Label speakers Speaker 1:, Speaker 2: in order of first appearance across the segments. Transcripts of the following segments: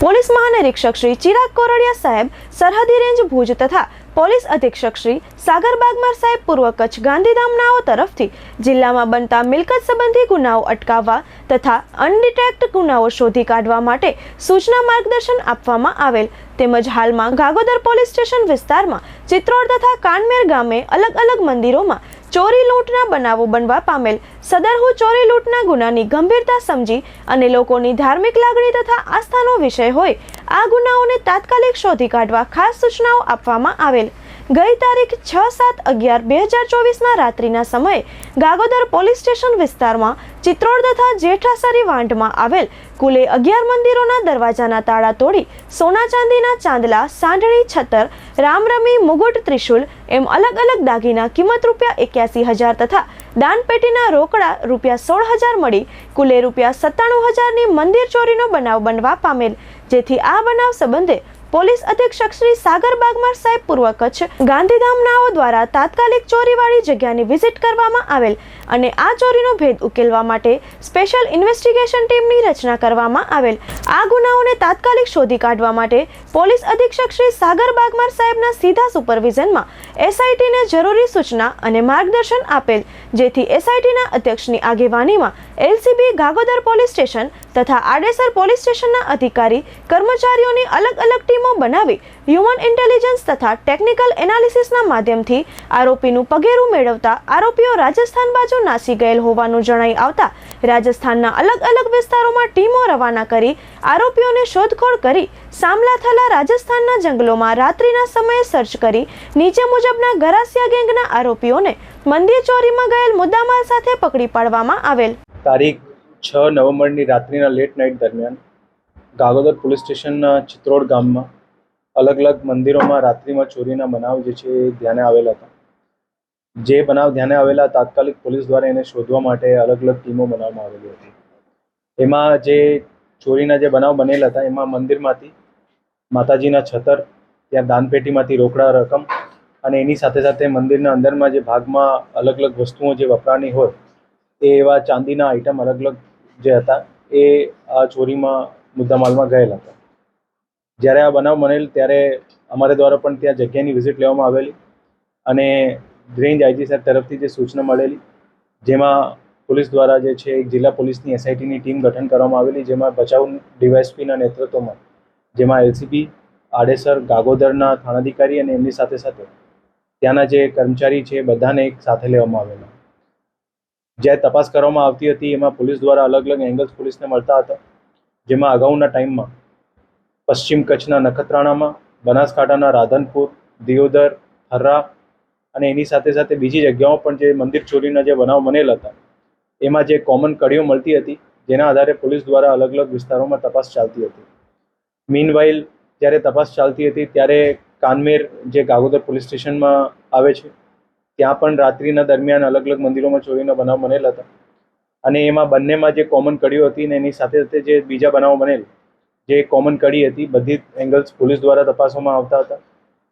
Speaker 1: Police મહાનિરીક્ષક શ્રી ચિરાગ કોરડિયા સાહેબ, સરહદી રેન્જ ભુજ તથા પોલીસ અધિક્ષક શ્રી સાગર બાગમાર સાહેબ પૂર્વ કચ્છ ગાંધીધામનાઓ તરફથી જિલ્લામાં બનતા મિલકત સંબંધી ગુનાઓ અટકાવવા તથા અનડિટેક્ટ ગુનાઓ શોધી કાઢવા માટે સૂચના માર્ગદર્શન આપવામાં આવેલ. તેમજ હાલમાં ગાગોદર પોલીસ સ્ટેશન વિસ્તારમાં ચિત્રોડ તથા કાનમેર ગામે અલગ અલગ મંદિરોમાં ચોરી લૂંટના બનાવો બનવા પામેલ. સદરહુ ચોરી લૂંટના ગુનાની ગંભીરતા સમજી અને લોકોની ધાર્મિક લાગણી તથા આસ્થાનો વિષય હોય, આ ગુનાઓને તાત્કાલિક શોધી કાઢવા ખાસ સૂચનાઓ આપવામાં આવેલ. ગઈ તારીખ છ સાત અગિયાર બે હજાર ચોવીસના રાત્રિના સમયે ગાગોદર પોલીસ સ્ટેશન વિસ્તારમાં ચિત્રોડ તથા જેઠાસરી વાંઢમાં આવેલ કુલે અગિયાર મંદિરોના દરવાજાના તાળા તોડી સોના ચાંદીના ચાંદલા, સાંઢણી છતર રામરમી, મુગુટ ત્રિશુલ એમ અલગ અલગ દાગીના કિંમત રૂપિયા એક્યાસી હજાર તથા દાનપેટીના રોકડા રૂપિયા સોળ હજાર મળી કુલે રૂપિયા સત્તાણું હજારની મંદિર ચોરીનો બનાવ બનવા પામેલ, જેથી આ બનાવ સંબંધે પોલીસ અધિક્ષક શ્રી સાગર બાગમાર સાહેબ પૂર્વ કચ્છ ગાંધીધામનાઓ દ્વારા તાત્કાલિક ચોરીવાળી જગ્યાની વિઝિટ કરવામાં આવેલ અને આ ચોરીનો ભેદ ઉકેલવા માટે સ્પેશિયલ ઇન્વેસ્ટિગેશન ટીમની રચના કરવામાં આવેલ. આ ગુનાઓને તાત્કાલિક શોધી કાઢવા માટે પોલીસ અધિક્ષક શ્રી સાગર બાગમાર સાહેબના સીધા સુપરવિઝનમાં એસઆઈટીને જરૂરી સૂચના અને માર્ગદર્શન આપેલ, જેથી એસઆઈટીના અધ્યક્ષની આગેવાનીમાં એલસીબી ગાગોદર પોલીસ સ્ટેશન તથા આડેસર પોલીસ સ્ટેશનના અધિકારી, કર્મચારીઓની અલગ અલગ ટીમો બનાવી હ્યુમન ઇન્ટેલિજન્સ તથા ટેકનિકલ એનાલિસિસના માધ્યમથી આરોપીનું પગેરું મેળવતા આરોપીઓ રાજસ્થાન બાજુ નાસી ગયેલ હોવાનું જણાઈ આવતા રાજસ્થાનના અલગ અલગ વિસ્તારોમાં ટીમો રવાના કરી આરોપીઓને શોધખોળ કરી સામલાથલા રાજસ્થાનના જંગલોમાં રાત્રિના સમયે સર્ચ કરી નીચે મુજબના ગરાસિયા ગેંગના આરોપીઓને મંદિર ચોરીમાં ગયેલ મુદ્દામાલ સાથે પકડી પાડવામાં આવેલ.
Speaker 2: તારીખ છ નવેમ્બરની રાત્રિના લેટ નાઇટ દરમિયાન ગાગોદર પોલીસ સ્ટેશનના ચિત્રોડ ગામમાં અલગ અલગ મંદિરોમાં રાત્રિમાં ચોરીના બનાવ જે છે એ ધ્યાને આવેલા હતા. જે બનાવ ધ્યાને આવેલા તાત્કાલિક પોલીસ દ્વારા એને શોધવા માટે અલગ અલગ ટીમો બનાવવામાં આવેલી હતી. એમાં જે ચોરીના જે બનાવ બનેલા હતા, એમાં મંદિરમાંથી માતાજીના છતર, ત્યાં દાનપેટીમાંથી રોકડા રકમ અને એની સાથે સાથે મંદિરના અંદરમાં જે ભાગમાં અલગ અલગ વસ્તુઓ જે વપરાની હોય, એ એવા ચાંદીના આઇટમ અલગ અલગ જે હતા, એ આ ચોરીમાં મુદ્દામાલમાં ગયેલા હતા. જ્યારે આ બનાવ બનેલ ત્યારે અમારે દ્વારા પણ ત્યાં જગ્યાની વિઝિટ લેવામાં આવેલી અને રેન્જ આઈજી સાહેબ તરફથી જે સૂચના મળેલી, જેમાં પોલીસ દ્વારા જે છે, એક જિલ્લા પોલીસની એસઆઈટીની ટીમ ગઠન કરવામાં આવેલી, જેમાં બચાવ ડીવાયએસપીના નેતૃત્વમાં, જેમાં એલસીબી આડેસર, ગાગોદરના થાણાધિકારી અને એમની સાથે સાથે ત્યાંના જે કર્મચારી છે, બધાને એક સાથે લેવામાં આવેલા. જ્યારે તપાસ કરવામાં આવતી હતી, એમાં પોલીસ દ્વારા અલગ અલગ એંગલ્સ પોલીસને મળતા હતા. જેમાં અગાઉના ટાઈમમાં પશ્ચિમ કચ્છના નખત્રાણામાં, બનાસકાંઠાના રાધનપુર, દિયોદર હર્રા અને એની સાથે સાથે બીજી જગ્યાઓ પણ જે મંદિર ચોરીના જે બનાવ બનેલા હતા, એમાં જે કોમન કડીઓ મળતી હતી, જેના આધારે પોલીસ દ્વારા અલગ અલગ વિસ્તારોમાં તપાસ ચાલતી હતી. મીનવાઇલ જ્યારે તપાસ ચાલતી હતી, ત્યારે કાનમેર જે ગાગોદર પોલીસ સ્ટેશનમાં આવે છે ત્યાં પણ રાત્રિના દરમિયાન અલગ અલગ મંદિરોમાં ચોરીના બનાવ બનેલા હતા. અને એમાં બંનેમાં જે કોમન કડીઓ હતી ને એની સાથે સાથે જે બીજા બનાવો બનેલ, જે કોમન કડી હતી, બધી એંગલ્સ પોલીસ દ્વારા તપાસવામાં આવતા હતા.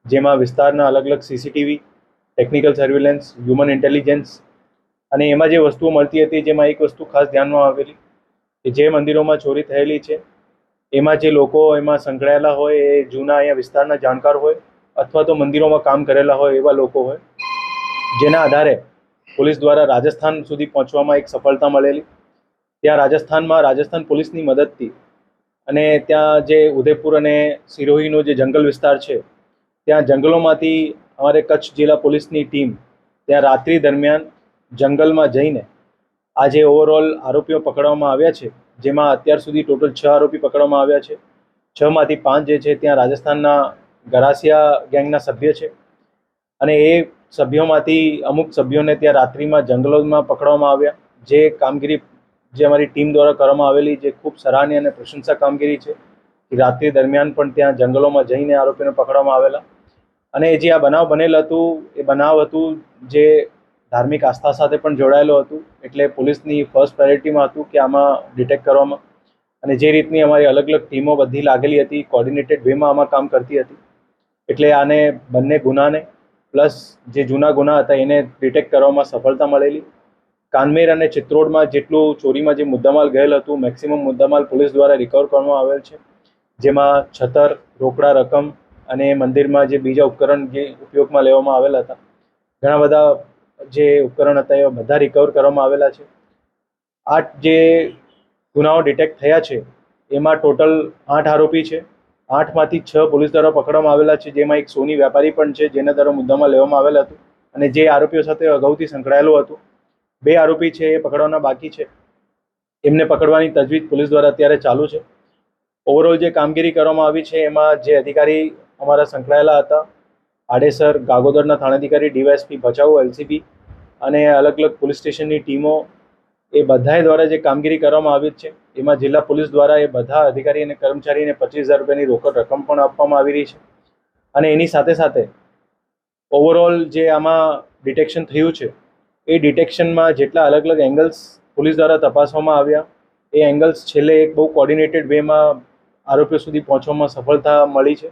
Speaker 2: જેમાં વિસ્તારના અલગ અલગ CCTV technical surveillance human intelligence અને એમાં જે વસ્તુઓ મળતી હતી જેમાં એક વસ્તુ ખાસ ધ્યાનમાં આવેલી કે જે મંદિરોમાં ચોરી થયેલી છે, એમાં જે લોકો એમાં સંકળાયેલા હોય, એ જૂના અહીંયા વિસ્તારના જાણકાર હોય અથવા તો મંદિરોમાં કામ કરેલા હોય એવા લોકો હોય જેના આધારે પોલીસ દ્વારા રાજસ્થાન સુધી પહોંચવામાં એક સફળતા મળેલી. ત્યાં રાજસ્થાનમાં રાજસ્થાન પોલીસની મદદથી અને ત્યાં જે ઉદયપુર અને સિરોહીનો જે જંગલ વિસ્તાર છે, ત્યાં જંગલોમાંથી અમારે કચ્છ જિલ્લા પોલીસની ટીમ ત્યાં રાત્રિ દરમિયાન જંગલમાં જઈને આજે ઓવરઓલ આરોપીઓ પકડવામાં આવ્યા છે, જેમાં અત્યાર સુધી ટોટલ છ આરોપી પકડવામાં આવ્યા છે. છમાંથી પાંચ જે છે, ત્યાં રાજસ્થાનના ગરાસિયા ગેંગના સભ્ય છે. અને એ સભ્યોમાંથી અમુક સભ્યોને ત્યાં રાત્રિમાં જંગલોમાં પકડવામાં આવ્યા. જે કામગીરી જે અમારી ટીમ દ્વારા કરવામાં આવેલી, જે ખૂબ સરાહનીય અને પ્રશંસા કામગીરી છે રાત્રિ દરમિયાન પણ ત્યાં જંગલોમાં જઈને આરોપીને પકડવામાં આવેલા. અને જે આ બનાવ બનેલ હતું, એ બનાવ હતું જે ધાર્મિક આસ્થા સાથે પણ જોડાયેલું હતું, એટલે પોલીસની ફર્સ્ટ પ્રાયોરિટીમાં હતું કે આમાં ડિટેક્ટ કરવામાં. અને જે રીતની અમારી અલગ અલગ ટીમો બધી લાગેલી હતી કોર્ડિનેટેડ વેમાં આમાં કામ કરતી હતી. એટલે આને બંને ગુનાને પ્લસ જે જૂના ગુના હતા એને ડિટેક્ટ કરવામાં સફળતા મળેલી. કાનમેર અને ચિત્રોડમાં જેટલું ચોરીમાં જે મુદ્દામાલ ગયેલ હતું મેક્સિમમ મુદ્દામાલ પોલીસ દ્વારા રિકવર કરવામાં આવેલ છે. જેમાં છતર, રોકડા રકમ અને મંદિરમાં જે બીજા ઉપકરણ જે ઉપયોગમાં લેવામાં આવેલા હતા. ઘણા બધા જે ઉપકરણ હતા એ બધા રિકવર કરવામાં આવેલા છે. આઠ જે ગુનાઓ ડિટેક્ટ થયા છે, એમાં ટોટલ આઠ આરોપી છે. આઠમાંથી છ પોલીસ દ્વારા પકડવામાં આવેલા છે. જેમાં એક સોની વેપારી પણ છે, જેના દ્વારા મુદ્દામાં લેવામાં આવેલ હતું અને જે આરોપીઓ સાથે અગાઉથી સંકળાયેલું હતું. બે આરોપી છે, એ પકડવાના બાકી છે. એમને પકડવાની તજવીજ પોલીસ દ્વારા અત્યારે ચાલુ છે. ઓવરઓલ જે કામગીરી કરવામાં આવી છે, એમાં જે અધિકારી અમારા સંકળાયેલા હતા, આડેસર ગાગોદરના થાણાધિકારી, ડીવાયએસપી ભચાઉ, એલસીબી અને અલગ અલગ પોલીસ સ્ટેશનની ટીમો એ બધાએ દ્વારા જે કામગીરી કરવામાં આવી છે, એમાં જિલ્લા પોલીસ દ્વારા એ બધા અધિકારી અને કર્મચારીને પચીસ હજાર રૂપિયાની રોકડ રકમ પણ આપવામાં આવી રહી છે. અને એની સાથે સાથે ઓવરઓલ જે આમાં ડિટેક્શન થયું છે, એ ડિટેક્શનમાં જેટલા અલગ અલગ એંગલ્સ પોલીસ દ્વારા તપાસવામાં આવ્યા, એ એંગલ્સ છેલ્લે એક બહુ કોર્ડિનેટેડ વેમાં આરોપીઓ સુધી પહોંચવામાં સફળતા મળી છે.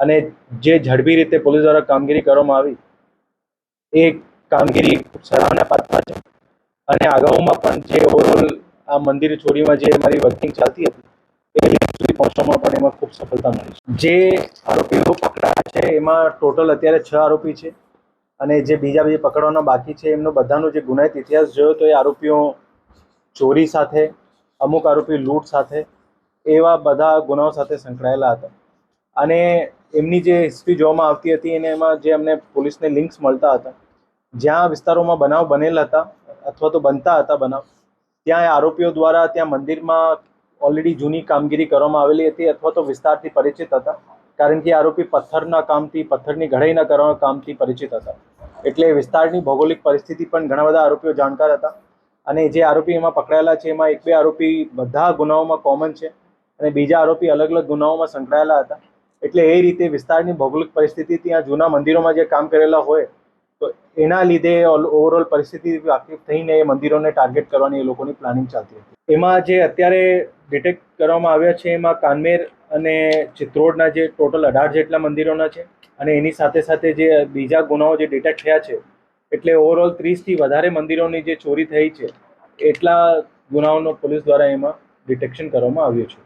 Speaker 2: અને જે ઝડપી રીતે પોલીસ દ્વારા કામગીરી કરવામાં આવી, એ કામગીરી સરાહના પાત્ર છે. અને અગાઉમાં પણ જે ઓવરઓલ આ મંદિર ચોરીમાં જે મારી વર્કિંગ ચાલતી હતી, એ સુધી પહોંચવામાં પણ એમાં ખૂબ સફળતા મળી છે. જે આરોપીઓ પકડાયા છે, એમાં ટોટલ અત્યારે છ આરોપી છે અને જે બીજા બીજા પકડવાના બાકી છે, એમનો બધાનો જે ગુનાહિત ઇતિહાસ જોયો તો એ આરોપીઓ ચોરી સાથે, અમુક આરોપી લૂંટ સાથે, એવા બધા ગુનાઓ સાથે સંકળાયેલા હતા. અને એમની જે હિસ્ટ્રી જોવામાં આવતી હતી અને એમાં જે અમને પોલીસને લિંક્સ મળતા હતા, જ્યાં વિસ્તારોમાં બનાવ બનેલા હતા અથવા તો બનતા હતા બનાવ, ત્યાં આરોપીઓ દ્વારા ત્યાં મંદિરમાં ઓલરેડી જૂની કામગીરી કરવામાં આવેલી હતી અથવા તો વિસ્તારથી પરિચિત હતા, કારણ કે આરોપી પથ્થરના કામથી, પથ્થરની ઘડાઈના કરવાના કામથી પરિચિત હતા. એટલે વિસ્તારની ભૌગોલિક પરિસ્થિતિ પણ ઘણા બધા આરોપીઓ જાણકાર હતા. અને જે આરોપી એમાં પકડાયેલા છે, એમાં એક બે આરોપી બધા ગુનાઓમાં કોમન છે અને બીજા આરોપી અલગ અલગ ગુનાઓમાં સંકળાયેલા હતા. એટલે એ રીતે વિસ્તારની ભૌગોલિક પરિસ્થિતિ ત્યાં જૂના મંદિરોમાં જે કામ કરેલા હોય તો એના લીધે ઓવરઓલ પરિસ્થિતિ વાકેફ થઈને એ મંદિરોને ટાર્ગેટ કરવાની એ લોકોની પ્લાનિંગ ચાલતી હતી. એમાં જે અત્યારે ડિટેક્ટ કરવામાં આવ્યા છે એમાં કાનમેર અને ચિત્રોડના જે ટોટલ અઢાર જેટલા મંદિરોના છે અને એની સાથે સાથે જે બીજા ગુનાઓ જે ડિટેક્ટ થયા છે, એટલે ઓવરઓલ ત્રીસથી વધારે મંદિરોની જે ચોરી થઈ છે, એટલા ગુનાઓનો પોલીસ દ્વારા એમાં ડિટેક્શન કરવામાં આવ્યું છે.